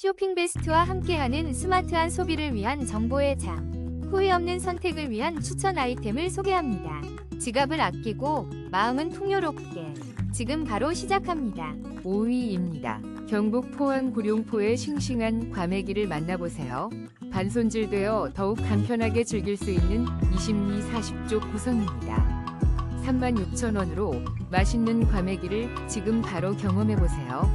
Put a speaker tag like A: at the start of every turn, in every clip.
A: 쇼핑 베스트와 함께하는 스마트한 소비를 위한 정보의 장. 후회 없는 선택을 위한 추천 아이템을 소개합니다. 지갑을 아끼고 마음은 풍요롭게. 지금 바로 시작합니다.
B: 5위입니다. 경북 포항 구룡포의 싱싱한 과메기를 만나보세요. 반손질되어 더욱 간편하게 즐길 수 있는 20미 40쪽 구성입니다. 36,000원으로 맛있는 과메기를 지금 바로 경험해보세요.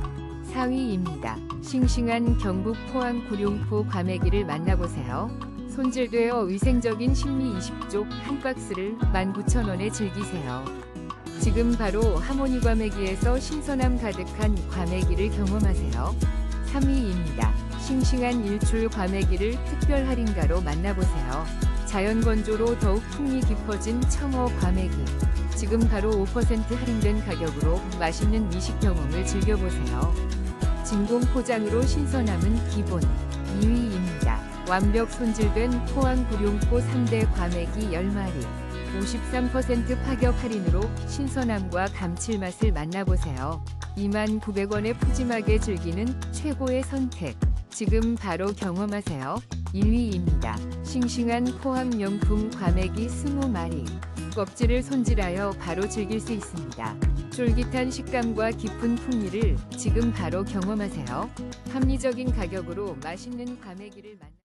B: 4위입니다. 싱싱한 경북 포항 구룡포 과메기를 만나보세요. 손질되어 위생적인 신미 20쪽 한 박스를 19,000원에 즐기세요. 지금 바로 하모니 과메기에서 신선함 가득한 과메기를 경험하세요. 3위입니다. 싱싱한 일출 과메기를 특별 할인가로 만나보세요. 자연 건조로 더욱 풍미 깊어진 청어 과메기. 지금 바로 5% 할인된 가격으로 맛있는 미식 경험을 즐겨보세요. 진공 포장으로 신선함은 기본 2위입니다. 완벽 손질된 포항 구룡포 3대 과메기 10마리 53% 파격 할인으로 신선함과 감칠맛을 만나보세요. 29,900원에 푸짐하게 즐기는 최고의 선택. 지금 바로 경험하세요. 1위입니다. 싱싱한 포항 명품 과메기 20마리. 껍질을 손질하여 바로 즐길 수 있습니다. 쫄깃한 식감과 깊은 풍미를 지금 바로 경험하세요. 합리적인 가격으로 맛있는 과메기를 만나